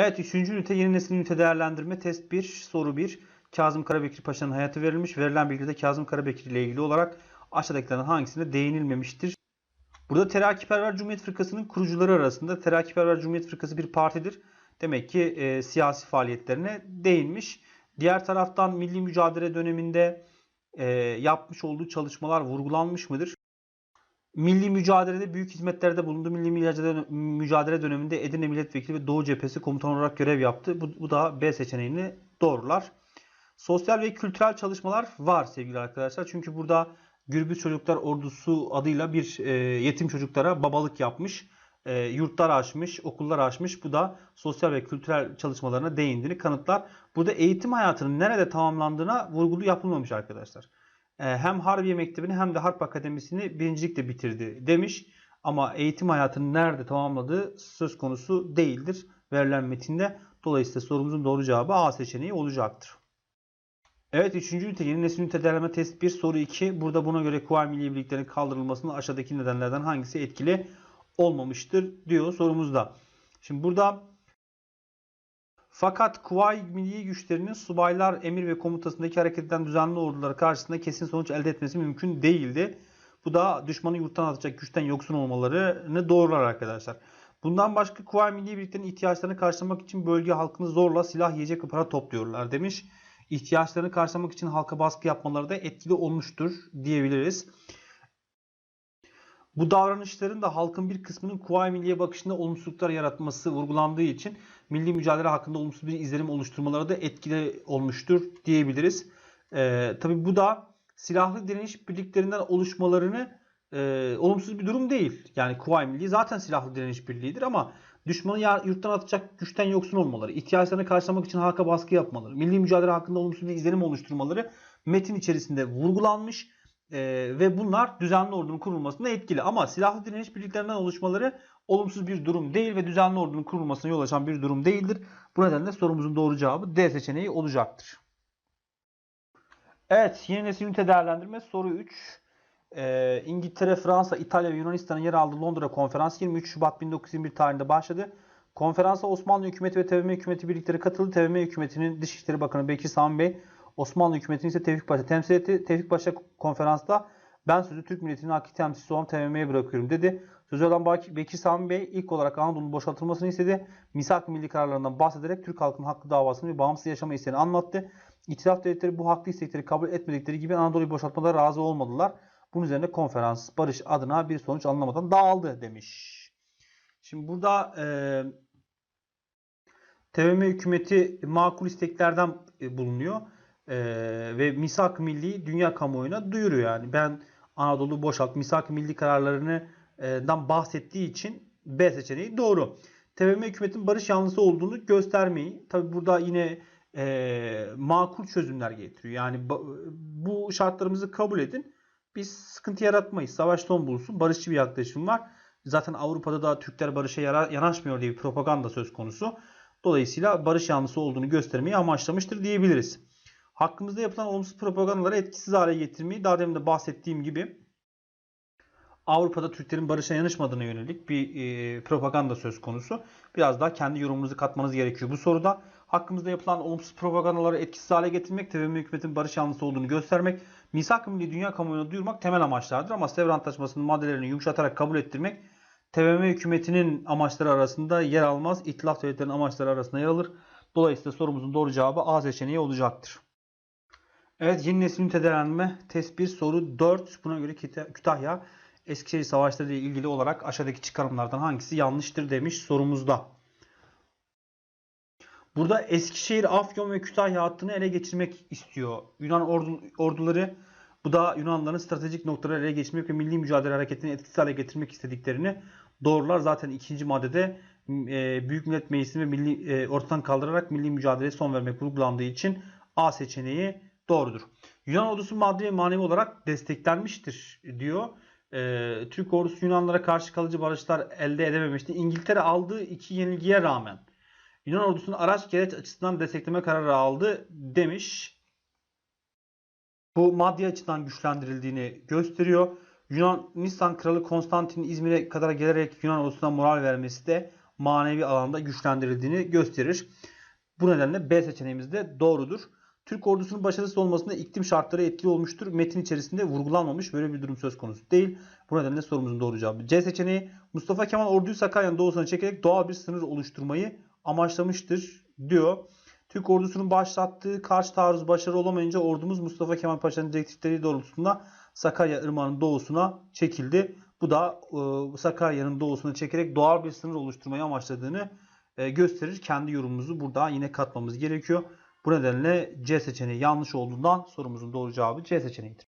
Evet 3. ünite yeni nesil ünite değerlendirme test 1 soru 1. Kazım Karabekir Paşa'nın hayatı verilmiş. Verilen bilgide Kazım Karabekir ile ilgili olarak aşağıdakilerden hangisine değinilmemiştir? Burada Terakkiperver Cumhuriyet Fırkası'nın kurucuları arasında Terakkiperver Cumhuriyet Fırkası bir partidir. Demek ki e, siyasi faaliyetlerine değinmiş. Diğer taraftan milli mücadele döneminde e, yapmış olduğu çalışmalar vurgulanmış mıdır? Milli mücadelede büyük hizmetlerde bulundu. Milli mücadele, döneminde Edirne Milletvekili ve Doğu Cephesi komutan olarak görev yaptı. Bu, bu da B seçeneğini doğrular. Sosyal ve kültürel çalışmalar var sevgili arkadaşlar. Çünkü burada Gürbüz Çocuklar Ordusu adıyla bir e, yetim çocuklara babalık yapmış. E, yurtlar açmış, okullar açmış. Bu da sosyal ve kültürel çalışmalarına değindiğini kanıtlar. Burada eğitim hayatının nerede tamamlandığına vurgulu yapılmamış arkadaşlar. E, hem Harbiye Mektebi'ni hem de Harp Akademisi'ni birincilikle bitirdi demiş. Ama eğitim hayatını nerede tamamladığı söz konusu değildir verilen metinde. Dolayısıyla sorumuzun doğru cevabı A seçeneği olacaktır. Evet 3. ünite yeni nesil ünite değerleme test 1 soru 2. Burada buna göre Kuvayi Milli Birliklerin kaldırılmasında aşağıdaki nedenlerden hangisi etkili olmamıştır diyor sorumuzda. Şimdi burada fakat Kuvayi Milli Güçlerinin subaylar emir ve komutasındaki hareket eden düzenli orduları karşısında kesin sonuç elde etmesi mümkün değildi. Bu da düşmanı yurttan atacak güçten yoksun olmalarını doğrular arkadaşlar. Bundan başka Kuvayi Milli Birliklerin ihtiyaçlarını karşılamak için bölge halkını zorla silah, yiyecek ve para topluyorlar demiş. İhtiyaçlarını karşılamak için halka baskı yapmaları da etkili olmuştur diyebiliriz. Bu davranışların da halkın bir kısmının Kuvayi Milliye bakışında olumsuzluklar yaratması vurgulandığı için milli mücadele hakkında olumsuz bir izlenim oluşturmaları da etkili olmuştur diyebiliriz. Ee, Tabi bu da silahlı direniş birliklerinden oluşmalarını e, olumsuz bir durum değil. Yani Kuvayi Milliye zaten silahlı direniş birliğidir ama düşmanı yurttan atacak güçten yoksun olmaları, ihtiyaçlarını karşılamak için halka baskı yapmaları, milli mücadele hakkında olumsuz bir izlenim oluşturmaları metin içerisinde vurgulanmış e, ve bunlar düzenli ordunun kurulmasında etkili. Ama silahlı direniş birliklerinden oluşmaları olumsuz bir durum değil ve düzenli ordunun kurulmasına yol açan bir durum değildir. Bu nedenle sorumuzun doğru cevabı D seçeneği olacaktır. Evet, yeni nesil ünite değerlendirme soru 3. Ee, İngiltere, Fransa, İtalya ve Yunanistan'ın yer aldığı Londra konferansı 23 Şubat 1921 tarihinde başladı. Konferansa Osmanlı hükümeti ve TBMM hükümeti birlikleri katıldı. TBMM hükümetinin Dışişleri Bakanı Bekir Sami Bey, Osmanlı hükümetini ise Tevfik Paşa temsil etti. Tevfik Paşa konferansta ben sözü Türk milletinin hakiki temsilcisi olan TBMM'ye bırakıyorum dedi. Sözü olan Bekir Sami Bey ilk olarak Anadolu'nun boşaltılmasını istedi. Misak milli kararlarından bahsederek Türk halkının hakkı davasını ve bağımsız yaşama isteğini anlattı. İtilaf devletleri bu haklı istekleri kabul etmedikleri gibi Anadolu'yu boşaltmalara razı olmadılar. Bunun üzerine konferans barış adına bir sonuç alınamadan dağıldı demiş. Şimdi burada e, TBMM hükümeti makul isteklerden e, bulunuyor. E, ve misak milli dünya kamuoyuna duyuruyor yani. Ben Anadolu boşalt misak milli kararlarından bahsettiği için B seçeneği doğru. TBMM hükümetin barış yanlısı olduğunu göstermeyi. Tabi burada yine e, makul çözümler getiriyor. Yani bu şartlarımızı kabul edin biz sıkıntı yaratmayız. Savaş son bulsun. Barışçı bir yaklaşım var. Zaten Avrupa'da da Türkler barışa yanaşmıyor diye bir propaganda söz konusu. Dolayısıyla barış yanlısı olduğunu göstermeyi amaçlamıştır diyebiliriz. Hakkımızda yapılan olumsuz propagandaları etkisiz hale getirmeyi daha demin de bahsettiğim gibi Avrupa'da Türklerin barışa yanaşmadığına yönelik bir e, propaganda söz konusu. Biraz daha kendi yorumunuzu katmanız gerekiyor bu soruda. Hakkımızda yapılan olumsuz propagandaları etkisiz hale getirmek, TBMM hükümetin barış yanlısı olduğunu göstermek, misak-ı milli dünya kamuoyuna duyurmak temel amaçlardır. Ama Sevr Antlaşması'nın maddelerini yumuşatarak kabul ettirmek TBMM hükümetinin amaçları arasında yer almaz. İtilaf devletlerinin amaçları arasında yer alır. Dolayısıyla sorumuzun doğru cevabı A seçeneği olacaktır. Evet yeni nesil nitelenme test 1 soru 4. Buna göre Kütahya Eskişehir Savaşları ile ilgili olarak aşağıdaki çıkarımlardan hangisi yanlıştır demiş sorumuzda. Burada Eskişehir, Afyon ve Kütahya hattını ele geçirmek istiyor. Yunan ordu, orduları bu da Yunanların stratejik noktaları ele geçirmek ve milli mücadele hareketini etkisiz hale getirmek istediklerini doğrular. Zaten ikinci maddede e, Büyük Millet Meclisi'ni milli, e, ortadan kaldırarak milli mücadeleye son vermek vurgulandığı için A seçeneği doğrudur. Yunan ordusu maddi ve manevi olarak desteklenmiştir diyor. E, Türk ordusu Yunanlara karşı kalıcı barışlar elde edememişti. İngiltere aldığı iki yenilgiye rağmen Yunan ordusunu araç gereç açısından destekleme kararı aldı demiş. Bu maddi açıdan güçlendirildiğini gösteriyor. Yunanistan Kralı Konstantin İzmir'e kadar gelerek Yunan ordusuna moral vermesi de manevi alanda güçlendirildiğini gösterir. Bu nedenle B seçeneğimiz de doğrudur. Türk ordusunun başarısız olmasında iklim şartları etkili olmuştur. Metin içerisinde vurgulanmamış böyle bir durum söz konusu değil. Bu nedenle sorumuzun doğru cevabı C seçeneği. Mustafa Kemal orduyu Sakarya'nın doğusuna çekerek doğal bir sınır oluşturmayı amaçlamıştır diyor. Türk ordusunun başlattığı karşı taarruz başarılı olamayınca ordumuz Mustafa Kemal Paşa'nın direktifleri doğrultusunda Sakarya Irmağı'nın doğusuna çekildi. Bu da e, Sakarya'nın doğusuna çekerek doğal bir sınır oluşturmayı amaçladığını e, gösterir. Kendi yorumumuzu burada yine katmamız gerekiyor. Bu nedenle C seçeneği yanlış olduğundan sorumuzun doğru cevabı C seçeneğidir.